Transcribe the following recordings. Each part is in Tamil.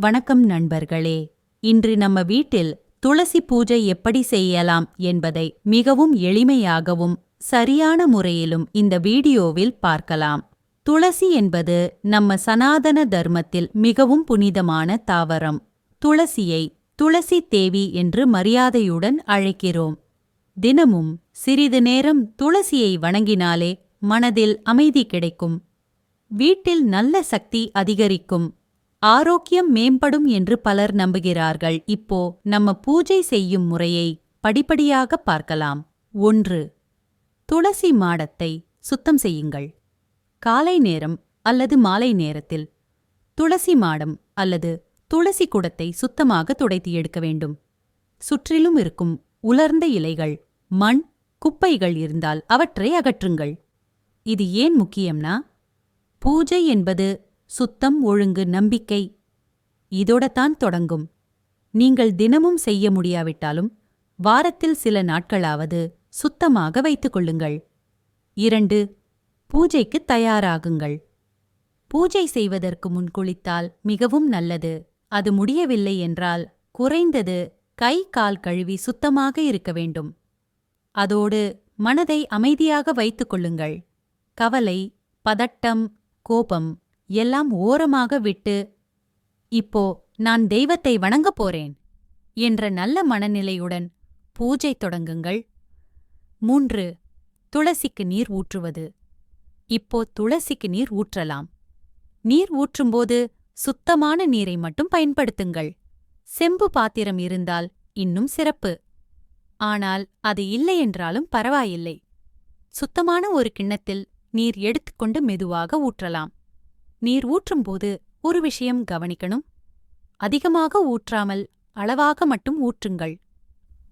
வணக்கம் நண்பர்களே. இன்று நம்ம வீட்டில் துளசி பூஜை எப்படி செய்யலாம் என்பதை மிகவும் எளிமையாகவும் சரியான முறையிலும் இந்த வீடியோவில் பார்க்கலாம். துளசி என்பது நம்ம சனாதன தர்மத்தில் மிகவும் புனிதமான தாவரம். துளசியை துளசி தேவி என்று மரியாதையுடன் அழைக்கிறோம். தினமும் சிறிது நேரம் துளசியை வணங்கினாலே மனதில் அமைதி கிடைக்கும். வீட்டில் நல்ல சக்தி அதிகரிக்கும். ஆரோக்கியம் மேம்படும் என்று பலர் நம்புகிறார்கள். இப்போ நம்ம பூஜை செய்யும் முறையை படிப்படியாக பார்க்கலாம். ஒன்று துளசி மாடத்தை சுத்தம் செய்யுங்கள். காலை நேரம் அல்லது மாலை நேரத்தில் துளசி மாடம் அல்லது துளசி குடத்தை சுத்தமாக துடைத்து எடுக்க வேண்டும். சுற்றிலும் இருக்கும் உலர்ந்த இலைகள் மண் குப்பைகள் இருந்தால் அவற்றை அகற்றுங்கள். இது ஏன் முக்கியம்னா பூஜை என்பது சுத்தம் ஒழுங்கு நம்பிக்கை. இதோடத்தான் தொடங்கும். நீங்கள் தினமும் செய்ய முடியாவிட்டாலும் வாரத்தில் சில நாட்களாவது சுத்தமாக வைத்துக் கொள்ளுங்கள். இரண்டு பூஜைக்கு தயாராகுங்கள். பூஜை செய்வதற்கு முன் குளித்தால் மிகவும் நல்லது. அது முடியவில்லை என்றால் குறைந்தது கை கால் கழுவி சுத்தமாக இருக்க வேண்டும். அதோடு மனதை அமைதியாக வைத்துக் கொள்ளுங்கள். கவலை பதட்டம் கோபம் எல்லாம் ஓரமாக விட்டு இப்போ நான் தெய்வத்தை வணங்கப் போறேன் என்ற நல்ல மனநிலையுடன் பூஜை தொடங்குங்கள். மூன்று துளசிக்கு நீர் ஊற்றுவது. இப்போ துளசிக்கு நீர் ஊற்றலாம். நீர் ஊற்றும்போது சுத்தமான நீரை மட்டும் பயன்படுத்துங்கள். செம்பு பாத்திரம் இருந்தால் இன்னும் சிறப்பு. ஆனால் அது இல்லை என்றாலும் பரவாயில்லை. சுத்தமான ஒரு கிண்ணத்தில் நீர் எடுத்துக்கொண்டு மெதுவாக ஊற்றலாம். நீர் ஊற்றும்போது ஒரு விஷயம் கவனிக்கணும். அதிகமாக ஊற்றாமல் அளவாக மட்டும் ஊற்றுங்கள்.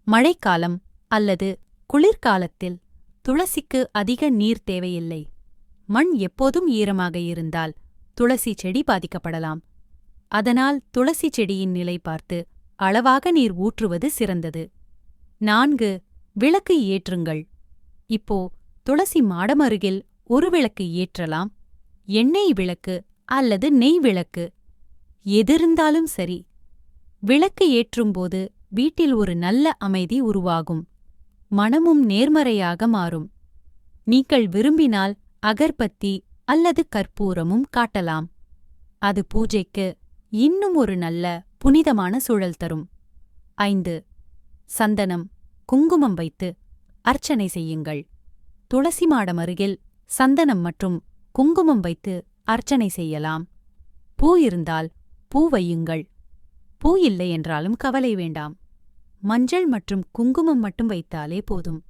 மழைக்காலம் அல்லது குளிர்காலத்தில் துளசிக்கு அதிக நீர் தேவையில்லை. மண் எப்போதும் ஈரமாக இருந்தால் துளசி செடி பாதிக்கப்படலாம். அதனால் துளசி செடியின் நிலை பார்த்து அளவாக நீர் ஊற்றுவது சிறந்தது. நான்கு விளக்கு ஏற்றுங்கள். இப்போ துளசி மாடம் அருகில் ஒரு விளக்கு ஏற்றலாம். எண்ணெய் விளக்கு அல்லது நெய் விளக்கு. எதிருந்தாலும் சரி விளக்கு ஏற்றும்போது வீட்டில் ஒரு நல்ல அமைதி உருவாகும். மனமும் நேர்மறையாக மாறும். நீங்கள் விரும்பினால் அகர்பத்தி அல்லது கற்பூரமும் காட்டலாம். அது பூஜைக்கு இன்னும் ஒரு நல்ல புனிதமான சூழல் தரும். ஐந்து சந்தனம் குங்குமம் வைத்து அர்ச்சனை செய்யுங்கள். துளசி மாடம் அருகில் சந்தனம் மற்றும் குங்குமம் வைத்து அர்ச்சனை செய்யலாம். பூ இருந்தால் பூ வையுங்கள். பூ இல்லை என்றாலும் கவலை வேண்டாம். மஞ்சள் மற்றும் குங்குமம் மட்டும் வைத்தாலே போதும்.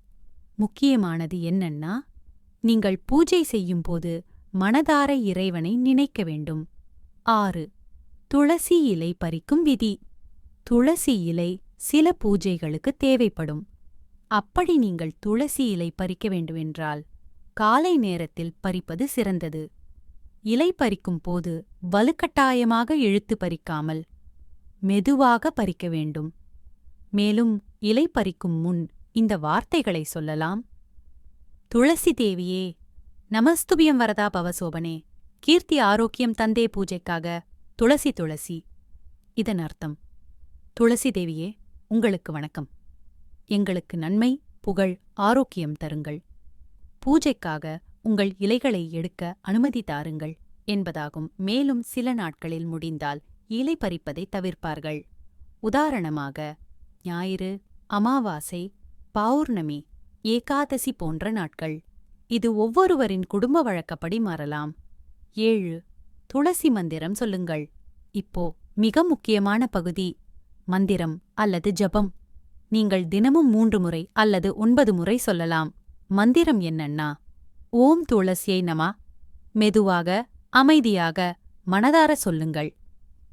முக்கியமானது என்னன்னா நீங்கள் பூஜை செய்யும்போது மனதார இறைவனை நினைக்க வேண்டும். ஆறு. துளசி இலை பறிக்கும் விதி. துளசி இலை சில பூஜைகளுக்கு தேவைப்படும். அப்படி நீங்கள் துளசி இலை பறிக்க வேண்டுமென்றால் காலை நேரத்தில் பறிப்பது சிறந்தது. இலை பறிக்கும் போது வலுக்கட்டாயமாக இழுத்து பறிக்காமல் மெதுவாக பறிக்க வேண்டும். மேலும் இலை பறிக்கும் முன் இந்த வார்த்தைகளை சொல்லலாம். துளசி தேவியே நமஸ்துபியம் வரதா பவசோபனே. கீர்த்தி ஆரோக்கியம் தந்தே பூஜைக்காக துளசி துளசி. இதன் அர்த்தம் துளசி தேவியே உங்களுக்கு வணக்கம். எங்களுக்கு நன்மை புகழ் ஆரோக்கியம் தருங்கள். பூஜைக்காக உங்கள் இலைகளை எடுக்க அனுமதி தாருங்கள் என்பதாகும். மேலும் சில நாட்களில் முடிந்தால் இலை பறிப்பதை தவிர்ப்பார்கள். உதாரணமாக ஞாயிறு அமாவாசை பௌர்ணமி ஏகாதசி போன்ற நாட்கள். இது ஒவ்வொருவரின் குடும்ப வழக்கப்படி மாறலாம். ஏழு துளசி மந்திரம் சொல்லுங்கள். இப்போ மிக முக்கியமான பகுதி மந்திரம் அல்லது ஜபம். நீங்கள் தினமும் மூன்று முறை அல்லது ஒன்பது முறை சொல்லலாம். மந்திரம் என்னன்னா ஓம் துளசியை நமா மெதுவாக அமைதியாக மனதார சொல்லுங்கள்.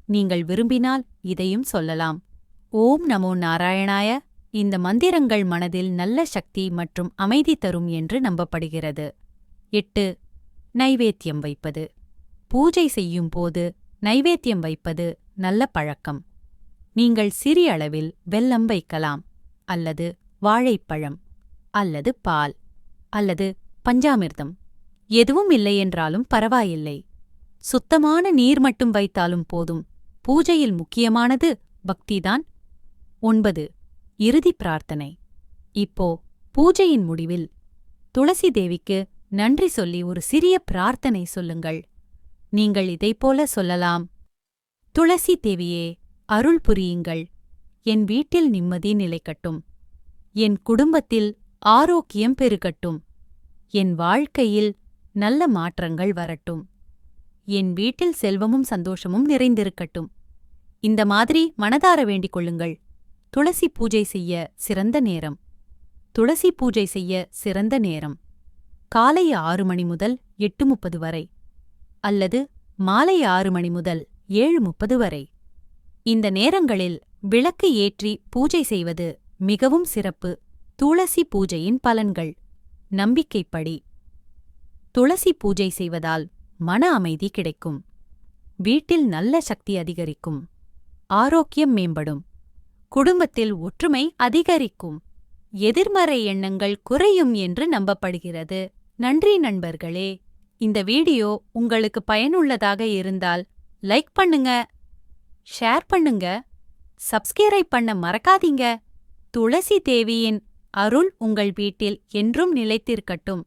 நீங்கள் விரும்பினால் இதையும் சொல்லலாம். ஓம் நமோ நாராயணாய இந்த மந்திரங்கள் மனதில் நல்ல சக்தி மற்றும் அமைதி தரும் என்று நம்பப்படுகிறது. எட்டு நைவேத்தியம் வைப்பது. பூஜை செய்யும் போது நைவேத்தியம் வைப்பது நல்ல பழக்கம். நீங்கள் சிறிய அளவில் வெல்லம் வைக்கலாம். அல்லது வாழைப்பழம். அல்லது பால். அல்லது பஞ்சாமிர்தம். எதுவும் இல்லையென்றாலும் பரவாயில்லை. சுத்தமான நீர் மட்டும் வைத்தாலும் போதும். பூஜையில் முக்கியமானது பக்திதான். ஒன்பது. இறுதி பிரார்த்தனை. இப்போ பூஜையின் முடிவில் துளசி தேவிக்கு நன்றி சொல்லி ஒரு சிறிய பிரார்த்தனை சொல்லுங்கள். நீங்கள் இதைப்போல சொல்லலாம். துளசி தேவியே அருள் புரியுங்கள். என் வீட்டில் நிம்மதி நிலைக்கட்டும். என் குடும்பத்தில் ஆரோக்கியம் பெருகட்டும். என் வாழ்க்கையில் நல்ல மாற்றங்கள் வரட்டும். என் வீட்டில் செல்வமும் சந்தோஷமும் நிறைந்திருக்கட்டும். இந்த மாதிரி மனதார வேண்டிக் கொள்ளுங்கள். துளசி பூஜை செய்ய சிறந்த நேரம். துளசி பூஜை செய்ய சிறந்த நேரம். காலை ஆறு மணி முதல் எட்டு முப்பது வரை. அல்லது மாலை ஆறு மணி முதல் ஏழு முப்பது வரை. இந்த நேரங்களில் விளக்கு ஏற்றி பூஜை செய்வது மிகவும் சிறப்பு. துளசி பூஜையின் பலன்கள். நம்பிக்கைப்படி. துளசி பூஜை செய்வதால் மன அமைதி கிடைக்கும். வீட்டில் நல்ல சக்தி அதிகரிக்கும். ஆரோக்கியம் மேம்படும். குடும்பத்தில் ஒற்றுமை அதிகரிக்கும். எதிர்மறை எண்ணங்கள் குறையும் என்று நம்பப்படுகிறது. நன்றி நண்பர்களே. இந்த வீடியோ உங்களுக்கு பயனுள்ளதாக இருந்தால் லைக் பண்ணுங்க ஷேர் பண்ணுங்க சப்ஸ்கிரைப் பண்ண மறக்காதீங்க. துளசி தேவியின் அருள் உங்கள் வீட்டில் என்றும் நிலைத்திருக்கட்டும்.